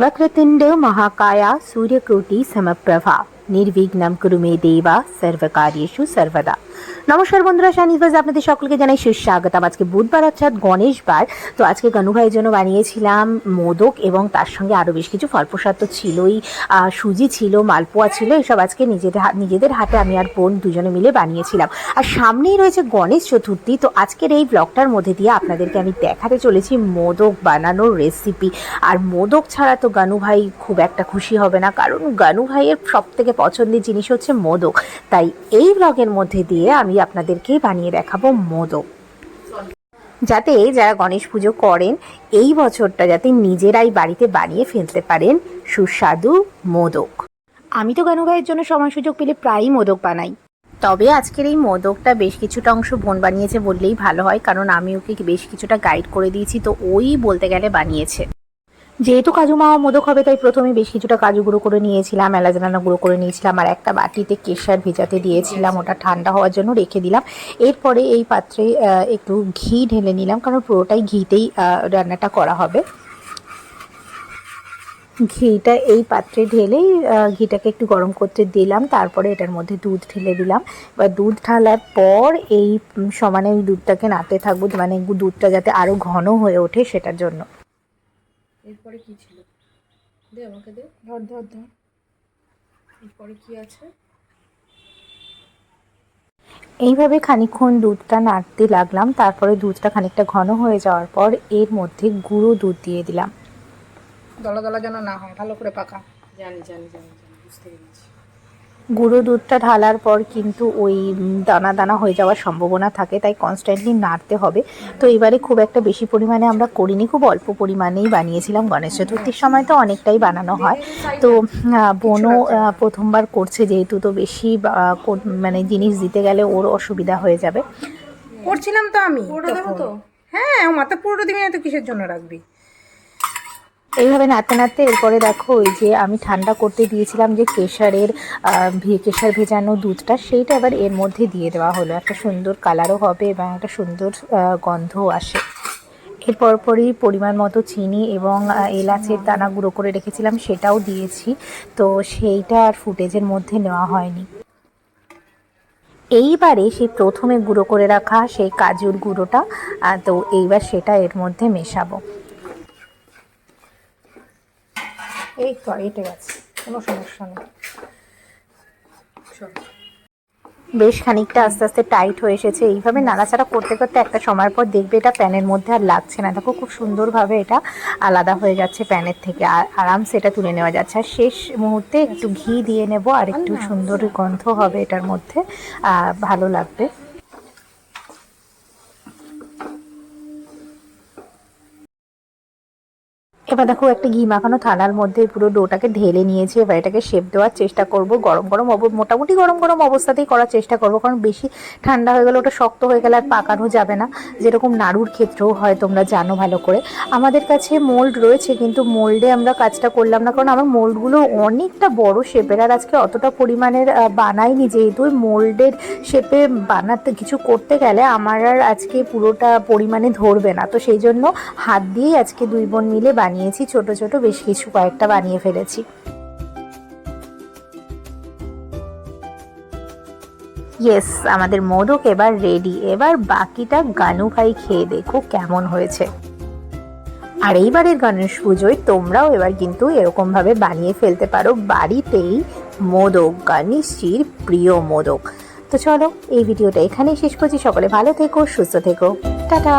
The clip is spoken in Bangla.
वक्रतुंड महाकाया सूर्यकोटि समप्रभा নির্বিঘ্নম কুরু মে দেবা, সর্বকার্যেষু সর্বদা। নমস্কার বন্ধুরা শানিভাজ আপনাদের সকলকে জানাই সুস্বাগতম। আজকে বুধবার অর্থাৎ গণেশ বার। তো আজকে গানু ভাইয়ের জন্য বানিয়েছিলাম মোদক এবং তার সঙ্গে আরও বেশ কিছু ফল প্রসাদ তো ছিলই। সুজি ছিল, মালপোয়া ছিল, এসব আজকে নিজেদের নিজেদের হাতে আমি আর বোন দুজনে মিলে বানিয়েছিলাম। আর সামনেই রয়েছে গণেশ চতুর্থী। তো আজকের এই ব্লগটার মধ্যে দিয়ে আপনাদেরকে আমি দেখাতে চলেছি মোদক বানানোর রেসিপি আর মোদক ছাড়া তো গানু ভাই খুব একটা খুশি হবে না, কারণ গানু ভাইয়ের সব থেকে পছন্দের জিনিস হচ্ছে মোদক। তাই এই ব্লগের মধ্যে দিয়ে আমি আপনাদেরকে বানিয়ে দেখাবো মোদক। যাতে যারা গণেশ পুজো করেন, এই বছরটা যাতে নিজেরাই বাড়িতে বানিয়ে ফেলতে পারেন সুস্বাদু মোদক। আমি তো গানু ভাইয়ের জন্য সময় সুযোগ পেলে প্রায়ই মোদক বানাই। তবে আজকের এই মোদকটা বেশ কিছুটা অংশ বোন বানিয়েছে বললেই ভালো হয়, কারণ আমি ওকে বেশ কিছুটা গাইড করে দিয়েছি, তো ওই বলতে গেলে বানিয়েছে। যেহেতু কাজু মাওয়া মোদক হবে তাই প্রথমে বেশ কিছুটা কাজু গুঁড়ো করে নিয়েছিলাম এলাচ দানা গুঁড়ো করে নিয়েছিলাম আর একটা বাটিতে কেশার ভেজাতে দিয়েছিলাম ওটা ঠান্ডা হওয়ার জন্য রেখে দিলাম। এরপরে এই পাত্রে একটু ঘি ঢেলে নিলাম কারণ পুরোটাই ঘিতেই রান্নাটা করা হবে। ঘিটা এই পাত্রে ঢেলেই ঘিটাকে একটু গরম করতে দিলাম তারপরে এটার মধ্যে দুধ ঢেলে দিলাম। এবার দুধ ঢালার পর এই সমানে ওই দুধটাকে নাতে থাকব মানে দুধটা যাতে আরও ঘন হয়ে ওঠে সেটার জন্য। এরপরে কি ছিল? দে আমাকে দে। ধর ধর ধর। এরপরে কি আছে? এইভাবে খানিকক্ষণ দুধটা নাড়তে লাগলাম তারপরে দুধটা খানিকটা ঘন হয়ে যাওয়ার পর এর মধ্যে গুঁড়ো দুধ দিয়ে দিলাম। দলা দলা যেন না হয় ভালো করে পাকা। জানি জানি জানি জানি বুঝতে পেরেছি। গুঁড়ো দুধটা ঢালার পর কিন্তু ওই দানা দানা হয়ে যাওয়ার সম্ভাবনা থাকে তাই কনস্ট্যান্টলি নাড়তে হবে। তো এবারে খুব একটা বেশি পরিমাণে আমরা করিনি খুব অল্প পরিমাণেই বানিয়েছিলাম গণেশ চতুর্থীর সময় তো অনেকটাই বানানো হয়। তো বোনও প্রথমবার করছে যেহেতু তো বেশি মানে জিনিস দিতে গেলে ওর অসুবিধা হয়ে যাবে। করছিলাম তো আমি। তো? হ্যাঁ ও মাথা পুরোটা দিবি না তো কিসের জন্য রাখবি? এইভাবে নাড়তে নাড়তে এরপরে দেখো ওই যে আমি ঠান্ডা করতে দিয়েছিলাম যে কেশারের কেশর ভেজানো দুধটা, সেইটা এবার এর মধ্যে দিয়ে দেওয়া হলো। একটা সুন্দর কালারও হবে এবং একটা সুন্দর গন্ধও আসে। এরপর পরই পরিমাণ মতো চিনি এবং এলাচের দানা গুঁড়ো করে রেখেছিলাম, সেটাও দিয়েছি। তো সেইটা আর ফুটেজের মধ্যে নেওয়া হয়নি। এইবারে সেই প্রথমে গুঁড়ো করে রাখা সেই কাজুর গুঁড়োটা তো এইবার সেটা এর মধ্যে মেশাবো। এই তো এটে গেছে কোনো সমস্যা নেই। বেশ খানিকটা আস্তে আস্তে টাইট হয়ে এসেছে। এইভাবে নাড়াচাড়া করতে করতে একটা সময়ের পর দেখবে এটা প্যানের মধ্যে আর লাগছে না। দেখো খুব সুন্দরভাবে এটা আলাদা হয়ে যাচ্ছে প্যানের থেকে। আর আরামসে এটা তুলে নেওয়া যাচ্ছে। আর শেষ মুহূর্তে একটু ঘি দিয়ে নেব আর একটু সুন্দর গন্ধ হবে এটার মধ্যে। ভালো লাগবে। এবার দেখো, একটা ঘি মাখানো থালার মধ্যে পুরো ডোটাকে ঢেলে নিয়েছি, এবার এটাকে শেপ দেওয়ার চেষ্টা করব। গরম গরম মোটামুটি গরম গরম অবস্থাতেই করার চেষ্টা করব, কারণ বেশি ঠান্ডা হয়ে গেলে ওটা শক্ত হয়ে গেলে আর পাকানো যাবে না। যেরকম নাড়ুর ক্ষেত্রেও হয়, তোমরা জানো ভালো করে। আমাদের কাছে মোল্ড রয়েছে, কিন্তু মোল্ডে আমরা কাজটা করলাম না, কারণ আমার মোল্ডগুলো অনেকটা বড় শেপের আর আজকে অতটা পরিমাণের বানাইনি। যেহেতু মোল্ডের শেপে বানাতে, কিছু করতে গেলে আমার আর আজকে পুরোটা পরিমাণে ধরবে না। তো সেই জন্য হাত দিয়েই আজকে দুই বোন মিলে বানিয়েছি, ছোট ছোট বেশ কিছু কয়েকটা বানিয়ে ফেলেছি। ইয়েস আমাদের মোদক এবার রেডি এবার বাকিটা গানু ভাই খেয়ে দেখো কেমন হয়েছে। আর এইবারের গণেশ পুজোয় তোমরাও এবার কিন্তু এরকমভাবে বানিয়ে ফেলতে পারো। বাড়িতেই মোদক, গণেশজির প্রিয় মোদক। তো চলো, এই ভিডিওটা এখানেই শেষ করছি। সকলে ভালো থেকো, সুস্থ থেকো। টাটা!